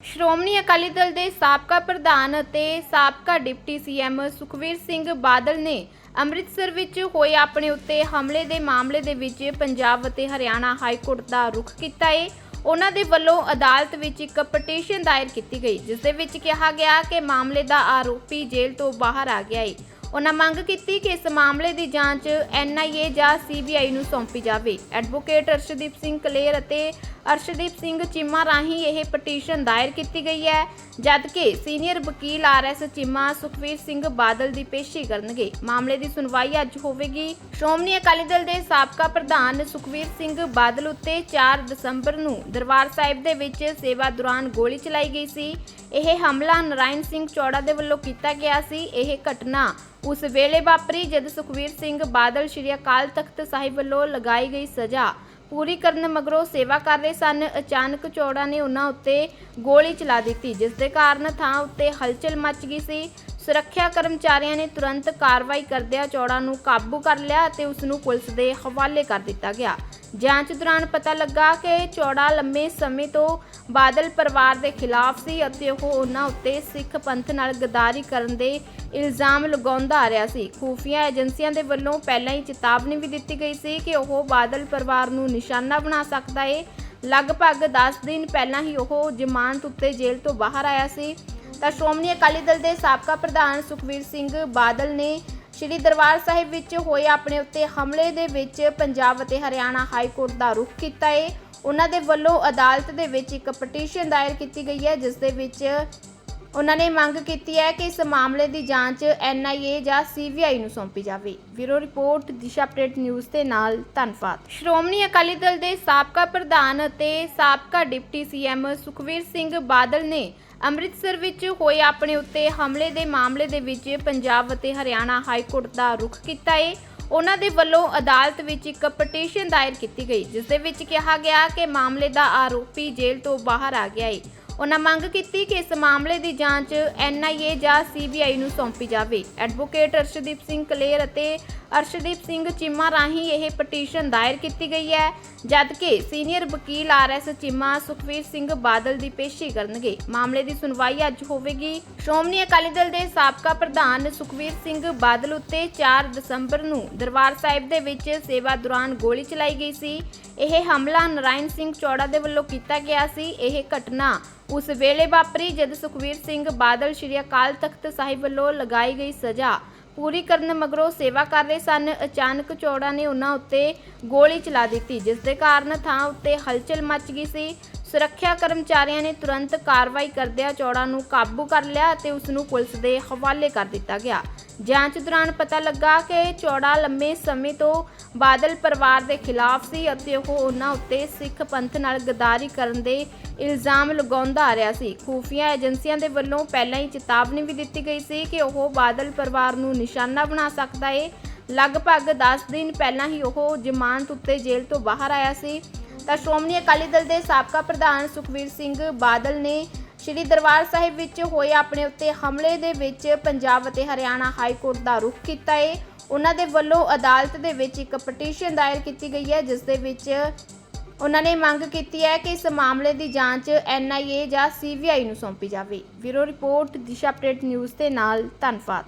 ਸ਼੍ਰੋਮਣੀ ਅਕਾਲੀ ਦਲ ਦੇ ਸਾਬਕਾ ਪ੍ਰਧਾਨ ਅਤੇ ਸਾਬਕਾ ਡਿਪਟੀ ਸੀਐਮ ਸੁਖਵੀਰ ਸਿੰਘ ਬਾਦਲ ਨੇ ਅੰਮ੍ਰਿਤਸਰ ਵਿੱਚ ਹੋਏ ਆਪਣੇ ਉੱਤੇ ਹਮਲੇ ਦੇ ਮਾਮਲੇ ਦੇ ਵਿੱਚ ਪੰਜਾਬ ਅਤੇ ਹਰਿਆਣਾ ਹਾਈ ਕੋਰਟ ਦਾ ਰੁਖ ਕੀਤਾ ਹੈ ਉਹਨਾਂ ਦੇ ਵੱਲੋਂ ਅਦਾਲਤ ਵਿੱਚ ਇੱਕ ਪਟੀਸ਼ਨ ਦਾਇਰ ਕੀਤੀ ਗਈ, ਜਿਸ ਦੇ ਵਿੱਚ ਕਿਹਾ ਗਿਆ ਕਿ ਮਾਮਲੇ ਦਾ ਆਰੋਪੀ ਜੇਲ੍ਹ ਤੋਂ ਬਾਹਰ ਆ ਗਿਆ ਹੈ ਉਹਨਾਂ ਮੰਗ ਕੀਤੀ ਕਿ ਇਸ ਮਾਮਲੇ ਦੀ ਜਾਂਚ ਐਨਆਈਏ ਜਾਂ ਸੀਬੀਆਈ ਨੂੰ ਸੌਂਪੀ ਜਾਵੇ। ਐਡਵੋਕੇਟ ਅਰਸ਼ਦੀਪ ਸਿੰਘ ਕਲੇਰ ਅਤੇ ਅਰਸ਼ਦੀਪ ਸਿੰਘ ਚੀਮਾ ਰਾਹੀਂ ਇਹ ਪਟੀਸ਼ਨ ਦਾਇਰ ਕੀਤੀ ਗਈ ਹੈ, ਜਦਕਿ ਸੀਨੀਅਰ ਵਕੀਲ ਆਰਐਸ ਚੀਮਾ ਸੁਖਵੀਰ ਸਿੰਘ ਬਾਦਲ ਦੀ ਪੇਸ਼ੀ ਕਰਨਗੇ। ਮਾਮਲੇ ਦੀ ਸੁਣਵਾਈ ਅੱਜ ਹੋਵੇਗੀ। ਸ਼੍ਰੋਮਣੀ ਅਕਾਲੀ ਦਲ ਦੇ ਸਾਬਕਾ ਪ੍ਰਧਾਨ ਸੁਖਵੀਰ ਸਿੰਘ ਬਾਦਲ ਉੱਤੇ 4 ਦਸੰਬਰ ਨੂੰ ਦਰਬਾਰ ਸਾਹਿਬ ਦੇ ਵਿੱਚ ਸੇਵਾ ਦੌਰਾਨ ਗੋਲੀ ਚਲਾਈ ਗਈ ਸੀ। ਇਹ ਹਮਲਾ ਨਰਾਇਣ ਸਿੰਘ ਚੌੜਾ ਦੇ ਵੱਲੋਂ ਕੀਤਾ ਗਿਆ ਸੀ। ਇਹ ਘਟਨਾ ਉਸ ਵੇਲੇ ਵਾਪਰੀ, ਜਦ ਸੁਖਵੀਰ ਸਿੰਘ ਬਾਦਲ ਸ਼੍ਰੀ ਅਕਾਲ ਤਖਤ ਸਾਹਿਬ ਵੱਲੋਂ ਲਗਾਈ ਗਈ ਸਜ਼ਾ ਪੂਰੀ ਕਰਨ ਮਗਰੋਂ ਸੇਵਾ ਕਰ ਰਹੇ ਸਨ। ਅਚਾਨਕ ਚੌੜਾ ਨੇ ਉਹਨਾਂ ਉੱਤੇ ਗੋਲੀ ਚਲਾ ਦਿੱਤੀ, ਜਿਸ ਦੇ ਕਾਰਨ ਥਾਂ ਉੱਤੇ ਹਲਚਲ ਮਚ ਗਈ ਸੀ। ਸੁਰੱਖਿਆ ਕਰਮਚਾਰੀਆਂ ਨੇ ਤੁਰੰਤ ਕਾਰਵਾਈ ਕਰਦਿਆਂ ਚੌੜਾ ਨੂੰ ਕਾਬੂ ਕਰ ਲਿਆ ਅਤੇ ਉਸ ਨੂੰ ਪੁਲਿਸ ਦੇ ਹਵਾਲੇ ਕਰ ਦਿੱਤਾ ਗਿਆ। ਜਾਂਚ ਦੌਰਾਨ ਪਤਾ ਲੱਗਾ ਕਿ ਚੌੜਾ ਲੰਮੇ ਸਮੇਂ ਤੋਂ ਬਾਦਲ ਪਰਿਵਾਰ ਦੇ ਖਿਲਾਫ ਸੀ ਅਤੇ ਉਹ ਉਹਨਾਂ ਉੱਤੇ ਸਿੱਖ ਪੰਥ ਨਾਲ ਗਦਾਰੀ ਕਰਨ ਦੇ ਇਲਜ਼ਾਮ ਲਗਾਉਂਦਾ ਆ ਰਿਹਾ ਸੀ। ਖੂਫੀਆ ਏਜੰਸੀਆਂ ਦੇ ਵੱਲੋਂ ਪਹਿਲਾਂ ਹੀ ਚੇਤਾਵਨੀ ਵੀ ਦਿੱਤੀ ਗਈ ਸੀ ਕਿ ਉਹ ਬਾਦਲ ਪਰਿਵਾਰ ਨੂੰ ਨਿਸ਼ਾਨਾ ਬਣਾ ਸਕਦਾ ਹੈ ਲਗਭਗ 10 ਦਿਨ ਪਹਿਲਾਂ ਹੀ ਉਹ ਜ਼ਮਾਨਤ ਉੱਤੇ ਜੇਲ੍ਹ ਤੋਂ ਬਾਹਰ ਆਇਆ ਸੀ। ਤਾਂ ਸ਼੍ਰੋਮਣੀ ਅਕਾਲੀ ਦਲ ਦੇ ਸਾਬਕਾ ਪ੍ਰਧਾਨ ਸੁਖਵੀਰ ਸਿੰਘ ਬਾਦਲ ਨੇ ਸ਼੍ਰੀ ਦਰਬਾਰ ਸਾਹਿਬ ਵਿੱਚ ਹੋਏ ਆਪਣੇ ਉੱਤੇ ਹਮਲੇ ਦੇ ਵਿੱਚ ਪੰਜਾਬ ਅਤੇ ਹਰਿਆਣਾ ਹਾਈ ਕੋਰਟ ਦਾ ਰੁਖ ਕੀਤਾ ਹੈ ਉਹਨਾਂ ਦੇ ਵੱਲੋਂ ਅਦਾਲਤ ਦੇ ਵਿੱਚ ਇੱਕ ਪਟੀਸ਼ਨ ਦਾਇਰ ਕੀਤੀ ਗਈ ਹੈ, ਜਿਸ ਦੇ ਵਿੱਚ ਉਹਨਾਂ ਨੇ ਮੰਗ ਕੀਤੀ ਹੈ ਕਿ ਇਸ ਮਾਮਲੇ ਦੀ ਜਾਂਚ ਐਨਆਈਏ ਜਾਂ ਸੀਬੀਆਈ ਨੂੰ ਸੌਂਪੀ ਜਾਵੇ। Bureau report, Disha update news ਦੇ ਨਾਲ ਧੰਨਵਾਦ। ਸ਼੍ਰੋਮਣੀ ਅਕਾਲੀ ਦਲ ਦੇ ਸਾਬਕਾ ਪ੍ਰਧਾਨ ਅਤੇ ਸਾਬਕਾ ਡਿਪਟੀ ਸੀਐਮ ਸੁਖਵੀਰ ਸਿੰਘ ਬਾਦਲ ਨੇ ਅੰਮ੍ਰਿਤਸਰ ਵਿੱਚ ਹੋਏ ਆਪਣੇ ਉੱਤੇ ਹਮਲੇ ਦੇ ਮਾਮਲੇ ਦੇ ਵਿੱਚ ਪੰਜਾਬ ਅਤੇ ਹਰਿਆਣਾ ਹਾਈ ਕੋਰਟ ਦਾ ਰੁਖ ਕੀਤਾ ਏ। ਉਹਨਾਂ ਦੇ ਵੱਲੋਂ ਅਦਾਲਤ ਵਿੱਚ ਇੱਕ ਪਟੀਸ਼ਨ ਦਾਇਰ ਕੀਤੀ ਗਈ, ਜਿਸ ਦੇ ਵਿੱਚ ਕਿਹਾ ਗਿਆ ਕਿ ਮਾਮਲੇ ਦਾ ਆਰੋਪੀ ਜੇਲ੍ਹ ਤੋਂ ਬਾਹਰ ਆ ਗਿਆ ਏ। ਉਹਨਾਂ ਮੰਗ ਕੀਤੀ ਕਿ ਇਸ ਮਾਮਲੇ ਦੀ ਜਾਂਚ ਐਨਆਈਏ ਜਾਂ ਸੀਬੀਆਈ ਨੂੰ ਸੌਂਪੀ ਜਾਵੇ। ਐਡਵੋਕੇਟ ਅਰਸ਼ਦੀਪ ਸਿੰਘ ਕਲੇਰ ਅਤੇ ਅਰਸ਼ਦੀਪ ਸਿੰਘ ਚੀਮਾ ਰਾਹੀਂ ਇਹ ਪਟੀਸ਼ਨ ਦਾਇਰ ਕੀਤੀ ਗਈ ਹੈ, ਜਦਕਿ ਸੀਨੀਅਰ ਵਕੀਲ ਆਰਐਸ ਚੀਮਾ ਸੁਖਵੀਰ ਸਿੰਘ ਬਾਦਲ ਦੀ ਪੇਸ਼ੀ ਕਰਨਗੇ। ਮਾਮਲੇ ਦੀ ਸੁਣਵਾਈ ਅੱਜ ਹੋਵੇਗੀ। ਸ਼੍ਰੋਮਣੀ ਅਕਾਲੀ ਦਲ ਦੇ ਸਾਬਕਾ ਪ੍ਰਧਾਨ ਸੁਖਵੀਰ ਸਿੰਘ ਬਾਦਲ ਉੱਤੇ 4 ਦਸੰਬਰ ਨੂੰ ਦਰਬਾਰ ਸਾਹਿਬ ਦੇ ਵਿੱਚ ਸੇਵਾ ਦੌਰਾਨ ਗੋਲੀ ਚਲਾਈ ਗਈ ਸੀ। ਇਹ ਹਮਲਾ ਨਰਾਇਣ ਸਿੰਘ ਚੌੜਾ ਦੇ ਵੱਲੋਂ ਕੀਤਾ ਗਿਆ ਸੀ। ਇਹ ਘਟਨਾ ਉਸ ਵੇਲੇ ਵਾਪਰੀ ਜਦ ਸੁਖਵੀਰ ਸਿੰਘ ਬਾਦਲ ਸ਼੍ਰੀ ਅਕਾਲ ਤਖਤ ਸਾਹਿਬ ਵੱਲੋਂ ਲਗਾਈ ਗਈ ਸਜ਼ਾ। ਪੂਰੀ ਕਰਨ ਮਗਰੋਂ ਸੇਵਾ ਕਰ ਰਹੇ ਸਨ। ਅਚਾਨਕ ਚੌੜਾ ਨੇ ਉਹਨਾਂ ਉੱਤੇ ਗੋਲੀ ਚਲਾ ਦਿੱਤੀ, ਜਿਸ ਦੇ ਕਾਰਨ ਥਾਂ ਉੱਤੇ ਹਲਚਲ ਮਚ ਗਈ ਸੀ। ਸੁਰੱਖਿਆ ਕਰਮਚਾਰੀਆਂ ਨੇ ਤੁਰੰਤ ਕਾਰਵਾਈ ਕਰਦਿਆਂ ਚੌੜਾ ਨੂੰ ਕਾਬੂ ਕਰ ਲਿਆ ਅਤੇ ਉਸ ਨੂੰ ਪੁਲਿਸ ਦੇ ਹਵਾਲੇ ਕਰ ਦਿੱਤਾ ਗਿਆ। ਜਾਂਚ ਦੌਰਾਨ ਪਤਾ ਲੱਗਾ ਕਿ ਚੌੜਾ ਲੰਮੇ ਸਮੇਂ ਤੋਂ ਬਾਦਲ ਪਰਿਵਾਰ ਦੇ ਖਿਲਾਫ ਸੀ ਅਤੇ ਉਹ ਉਹਨਾਂ ਉੱਤੇ ਸਿੱਖ ਪੰਥ ਨਾਲ ਗਦਾਰੀ ਕਰਨ ਦੇ ਇਲਜ਼ਾਮ ਲਗਾਉਂਦਾ ਆ ਰਿਹਾ ਸੀ। ਖੂਫੀਆ ਏਜੰਸੀਆਂ ਦੇ ਵੱਲੋਂ ਪਹਿਲਾਂ ਹੀ ਚੇਤਾਵਨੀ ਵੀ ਦਿੱਤੀ ਗਈ ਸੀ ਕਿ ਉਹ ਬਾਦਲ ਪਰਿਵਾਰ ਨੂੰ ਨਿਸ਼ਾਨਾ ਬਣਾ ਸਕਦਾ ਹੈ ਲਗਭਗ 10 ਦਿਨ ਪਹਿਲਾਂ ਹੀ ਉਹ ਜ਼ਮਾਨਤ ਉੱਤੇ ਜੇਲ੍ਹ ਤੋਂ ਬਾਹਰ ਆਇਆ ਸੀ। ਤਾਂ ਸ਼੍ਰੋਮਣੀ ਅਕਾਲੀ ਦਲ ਦੇ ਸਾਬਕਾ ਪ੍ਰਧਾਨ ਸੁਖਵੀਰ ਸਿੰਘ ਬਾਦਲ ਨੇ ਸ਼੍ਰੀ ਦਰਬਾਰ ਸਾਹਿਬ ਵਿੱਚ ਹੋਏ ਆਪਣੇ ਉੱਤੇ ਹਮਲੇ ਦੇ ਵਿੱਚ ਪੰਜਾਬ ਅਤੇ ਹਰਿਆਣਾ ਹਾਈ ਕੋਰਟ ਦਾ ਰੁਖ ਕੀਤਾ ਹੈ ਉਹਨਾਂ ਦੇ ਵੱਲੋਂ ਅਦਾਲਤ ਦੇ ਵਿੱਚ ਇੱਕ ਪਟੀਸ਼ਨ ਦਾਇਰ ਕੀਤੀ ਗਈ ਹੈ, ਜਿਸ ਦੇ ਵਿੱਚ ਉਹਨਾਂ ਨੇ ਮੰਗ ਕੀਤੀ ਹੈ ਕਿ ਇਸ ਮਾਮਲੇ ਦੀ ਜਾਂਚ ਐਨਆਈਏ ਜਾਂ ਸੀਬੀਆਈ ਨੂੰ ਸੌਂਪੀ ਜਾਵੇ। Bureau report, Disha update news ਦੇ ਨਾਲ ਧੰਨਵਾਦ।